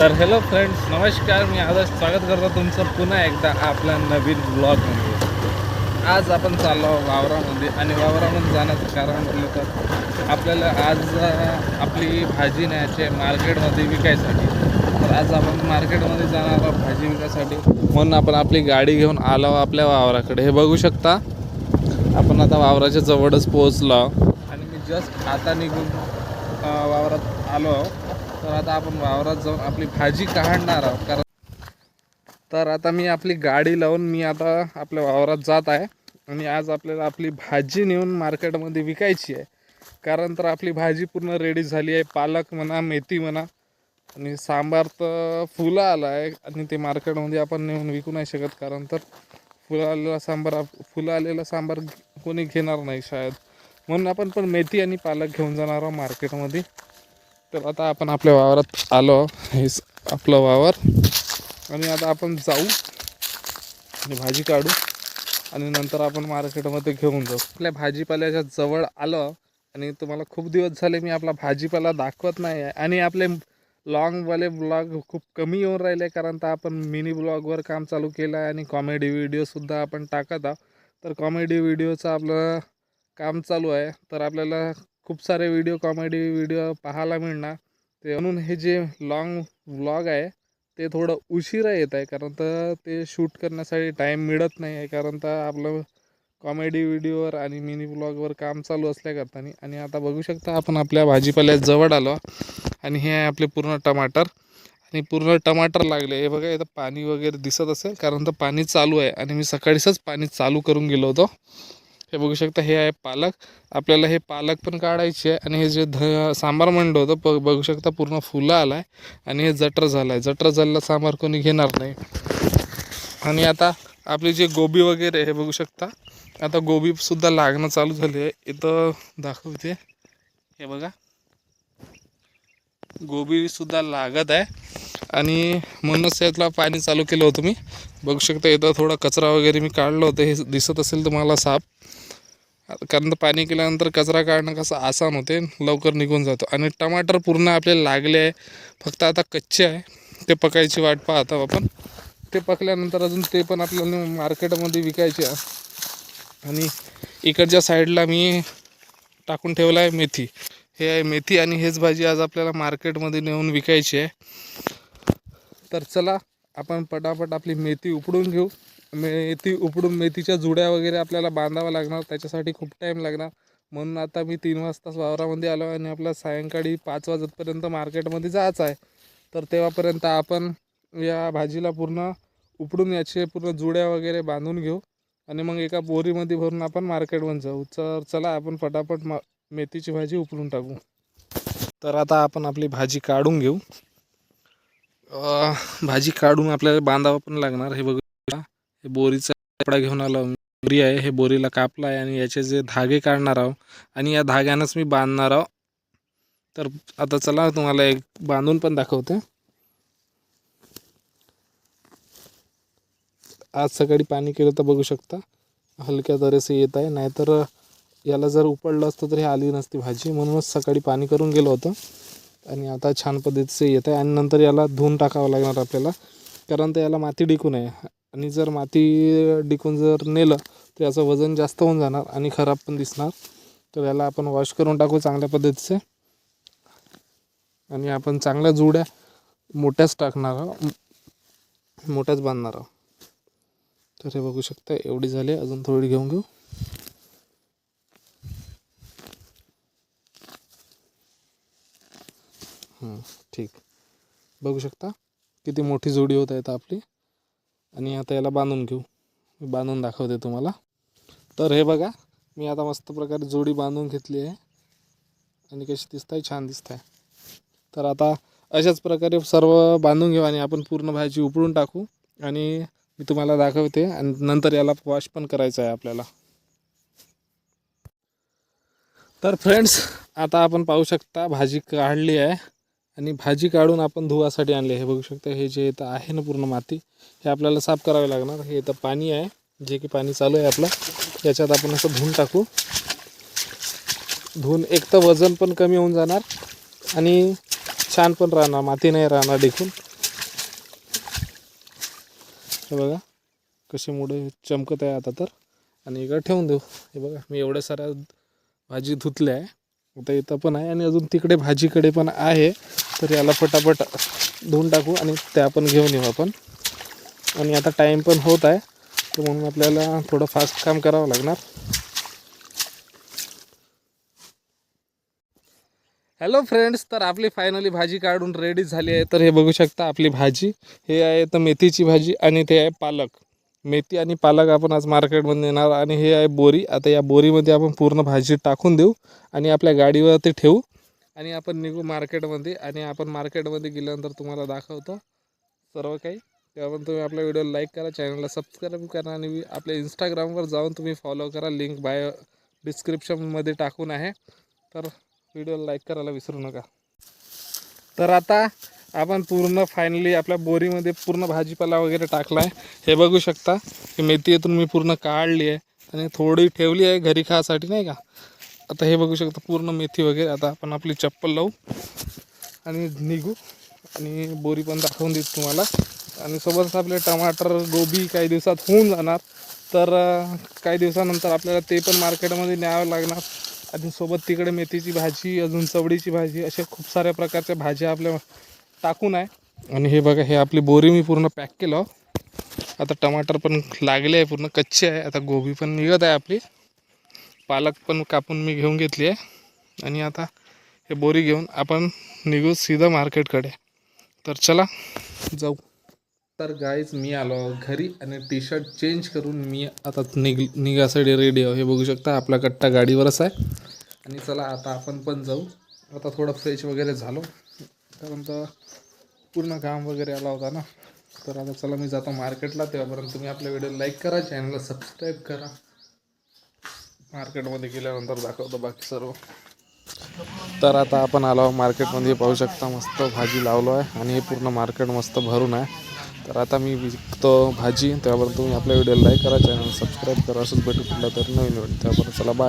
तर hello friends नमस्कार मी आदर्श स्वागत करतो तुमचं पुन्हा एकदा आपल्या नवीन ब्लॉगमध्ये आज आपण चाललो वावरामध्ये आणि वावरामध्ये जाण्याचं कारण म्हटलं तर आपल्याला आज आपली भाजी न्यायची आहे मार्केटमध्ये विकायसाठी. तर आज आपण मार्केटमध्ये जाणार आहोत भाजी विकायसाठी. म्हणून आपण आपली गाडी घेऊन आलो आपल्या वावराकडे. हे बघू शकता आपण आता वावराच्या जवळच पोहोचलो आणि मी जस्ट आता निघून वावरात आलो आहो तर आता आपण वावरात जाऊन आपली भाजी काढणार आहोत. कारण तर आता मी आपली गाडी लावून मी आता आपल्या वावरात जात आहे. आणि आज आपल्याला आपली भाजी नेऊन मार्केटमध्ये विकायची आहे. कारण तर आपली भाजी पूर्ण रेडी झाली आहे. पालक म्हणा मेथी म्हणा आणि सांबार तर फुलं आलं आहे. आणि ते मार्केटमध्ये आपण नेऊन विकू नाही शकत. कारण तर फुलं आलेला सांबार आप- फुलं आलेला सांबार कोणी घेणार नाही शायद म्हणून आपण पण मेथी आणि पालक घेऊन जाणार आहोत मार्केटमध्ये. तर आता आपण आपल्या वावरात आलो हे आपलं वावर. आणि आता आपण जाऊ. आणि भाजी काढू. आणि नंतर आपण मार्केटमध्ये घेऊन जाऊ. आपल्या भाजीपाल्याच्या जवळ आलो आणि तुम्हाला खूप दिवस झाले मी आपला भाजीपाला दाखवत नाही आहे. आणि आपले लॉंगवाले ब्लॉग खूप कमी येऊन राहिले कारण तर आपण मिनी ब्लॉगवर काम चालू केलं आहे. आणि कॉमेडी व्हिडिओसुद्धा आपण टाकत आहोत. तर कॉमेडी व्हिडिओचं आपलं काम चालू आहे. तर आपल्याला खूप सारे व्हिडिओ कॉमेडी व्हिडिओ पाहायला मिळणार. ते म्हणून हे जे लॉंग व्लॉग आहे ते थोडं उशिरा येत आहे. कारण तर ते शूट करण्यासाठी टाईम मिळत नाही आहे. कारण तर आपलं कॉमेडी व्हिडिओवर आणि मिनी ब्लॉगवर काम चालू असल्याकरतानी आणि आता बघू शकता आपण आपल्या भाजीपाल्यात जवळ आलो. आणि हे आहे आपले पूर्ण टमाटर. आणि पूर्ण टमाटर लागले. हे बघा इथं पाणी वगैरे दिसत असेल. कारण तर पाणी चालू आहे. आणि मी सकाळीच पाणी चालू करून गेलो होतो. हे बघू शकता हे आहे पालक. आपल्याला हे पालक पण काढायचे आहे आणि हे जे ध सांबार म्हणलं होतं ब बघू शकता पूर्ण फुलं आला आहे आणि हे जटर झालं आहे जटर झालेला सांबार कोणी घेणार नाही. आणि आता आपली जे गोबी वगैरे हे बघू शकता. आता गोबीसुद्धा लागणं चालू झाली आहे. इथं दाखवते. हे बघा. गोबीसुद्धा लागत आहे. आणि म्हणूनच यातला पाणी चालू केलं होतं मी. बघू शकता इथं थोडा कचरा वगैरे मी काढलं होतं. हे दिसत असेल तुम्हाला साफ. कारण पाणी केल्यानंतर कचरा काढणं कसं आसान होते लवकर निघून जातो. आणि टमाटर पूर्ण आपल्याला लागले आहे. फक्त आता कच्चे आहे. ते पकायची वाट पाहतो आपण. ते पकल्यानंतर अजून ते पण आपल्याला मार्केटमध्ये विकायचे आहे. आणि इकडच्या साईडला मी टाकून ठेवलं आहे मेथी. हे आहे मेथी आणि हेच भाजी आज आपल्याला मार्केटमध्ये नेऊन विकायची आहे. तर चला आपण पटापट आपली मेथी उपडून घेऊ. मेथी उपडून मेथीच्या जुड्या वगैरे आपल्याला बांधावं लागणार त्याच्यासाठी खूप टाईम लागणार. म्हणून आता मी तीन वाजताच वावरामध्ये आलो आणि आपला सायंकाळी पाच वाजेपर्यंत मार्केटमध्ये जायचं आहे. तर तेव्हापर्यंत आपण या भाजीला पूर्ण उपडून याचे पूर्ण जुड्या वगैरे बांधून घेऊ. आणि मग एका बोरीमध्ये भरून आपण मार्केटमध्ये जाऊ. तर चला आपण फटाफट मा मेथीची भाजी उकळून टाकू. तर आता आपण आपली भाजी काढून घेऊ. भाजी काढून आपल्याला बांधावं पण लागणार. हे बघा हे बोरीचा कपडा घेऊन आलो बोरी आहे हे बोरीला कापला आहे आणि याचे जे धागे काढणार आहो आणि या धाग्यानंच मी बांधणार आहो तर आता चला तुम्हाला एक बांधून पण दाखवते. आज सकाळी पाणी केलं तर बघू शकता. हलक्या तऱ्हेचं येत आहे. नाहीतर याला जर उपडलं असतं तर हे आली नसती भाजी. म्हणूनच सकाळी पाणी करून गेलो होतं. आणि आता छान पद्धतीचे येत आहे. आणि नंतर याला धुवून टाकावं लागणार आपल्याला. कारण तर याला माती डिकून आहे. आणि जर माती डिकून जर नेलं तर याचं वजन जास्त होऊन जाणार आणि खराब पण दिसणार. तर याला आपण वॉश करून टाकू चांगल्या पद्धतीचे. आणि आपण चांगल्या जुड्या मोठ्याच टाकणार आहोत. मोठ्याच बांधणार आहोत. तर हे बघू शकता एवढी झाली. अजून थोडी घेऊन घेऊ. ठीक. बघू शकता किती मोठी जोडी होत आहे आपली. आणि आता याला बांधून घेऊ. मी बांधून दाखवते तुम्हाला. तर हे बघा मी आता मस्त प्रकारे जोडी बांधून घेतली आहे. आणि कशी दिसत आहे छान दिसत आहे तर आता अशाच प्रकारे सर्व बांधून घेऊ आणि आपण पूर्ण भाजी उपडून टाकू. आणि मी तुम्हाला दाखवते आणि नंतर याला वॉश पण करायचं आहे आपल्याला. तर फ्रेंड्स आता आपण पाहू शकता भाजी काढली आहे. आणि भाजी काढून आपण धुवासाठी आणले हे बघू शकता हे जे इथं आहे ना पूर्ण माती हे आपल्याला साफ करावे लागणार. हे इथं पाणी आहे जे की पाणी चालू आहे आपलं. याच्यात आपण असं धुवून टाकू. धुवून एक तर वजन पण कमी होऊन जाणार आणि छान पण राहणार माती नाही राहणार देखून हे बघा कसे मुळे चमकत आहे आता तर. आणि इकडं ठेवून देऊ. हे बघा मी एवढ्या साऱ्या भाजी धुतल्या आहे. आता इथं पण आहे आणि अजून तिकडे भाजीकडे पण आहे. तर याला फटाफट धुवून टाकू आणि त्या पण घेऊन येऊ आपण. आणि आता टाईम पण होत आहे तर म्हणून आपल्याला थोडं फास्ट काम करावं लागणार. हॅलो फ्रेंड्स तर आपली फायनली भाजी काढून रेडी झाली आहे. तर हे बघू शकता आपली भाजी. हे आहे तर मेथीची भाजी आणि ते आहे पालक. मेथी आणि पालक आपण आज मार्केटमध्ये नेणार आणि हे आहे बोरी. आता या बोरीमध्ये आपण पूर्ण भाजी टाकून देऊ आणि आपल्या गाडीवर ते ठेवू आणि आपण निघू मार्केटमध्ये आणि आपण मार्केटमध्ये गेल्यानंतर तुम्हाला दाखवतो सर्व काही. तेव्हा तुम्ही आपल्या व्हिडिओला लाईक करा चॅनलला सबस्क्राईब करा आणि आपल्या इंस्टाग्रामवर जाऊन तुम्ही फॉलो करा. लिंक बाय डिस्क्रिप्शनमध्ये टाकून आहे. तर व्हिडिओला लाईक करायला विसरू नका. तर आता आपण पूर्ण फायनली आपल्या बोरीमध्ये पूर्ण भाजीपाला वगैरे टाकला आहे हे बघू शकता की मेथी येथून मी पूर्ण काढली आहे आणि थोडी ठेवली आहे घरी खासाठी नाही का? आता हे बघू शकता पूर्ण मेथी वगैरे. आता आपण आपली चप्पल लावू आणि निघू आणि बोरी पण दाखवून देत तुम्हाला. आणि सोबतच आपले टमाटर गोबी काही दिवसात होऊन जाणार. तर काही दिवसानंतर आपल्याला ते पण मार्केटमध्ये न्यावं लागणार. आणि सोबत तिकडे मेथीची भाजी अजून चवडीची भाजी अशा खूप साऱ्या प्रकारच्या भाज्या आपल्या टाकून आहे. आणि हे बघा हे आपली बोरी मी पूर्ण पॅक केलं. आता टमाटर पण लागले आहे पूर्ण कच्चे आहे. आता गोबी पण निघत आहे आपली. पालक पण कापून मी घेऊन घेतली आहे. आणि आता हे बोरी घेऊन आपण निघू सीधा मार्केटकडे. तर चला जाऊ. तर गाईज मी आलो घरी आणि टी शर्ट चेंज करून मी आता निघ निघासाठी रेडी आहे. हे बघू शकता आपला कट्टा गाडीवरच आहे. आणि चला आता आपण पण जाऊ. आता थोडं फ्रेश वगैरे झालो. कारण तर पूर्ण काम वगैरे आला होता ना. तर आता चला मी जातो मार्केटला. तेव्हापर्यंत तुम्ही आपल्या व्हिडिओ लाईक करा चॅनलला सबस्क्राईब करा. मार्केटमध्ये गेल्यानंतर दाखवतो बाकी सर्व. तर आता आपण आलो मार्केटमध्ये. पाहू शकता मस्त भाजी लावलो आहे आणि हे पूर्ण मार्केट मस्त भरून आहे. तर आता मी विकतो भाजी. त्यापर्यंत तुम्ही आपल्या व्हिडिओ लाईक करा चॅनल सबस्क्राईब करा. असंच भेटू कुठला तर नवीन व्हिडिओ त्यापर्यंत चला बाय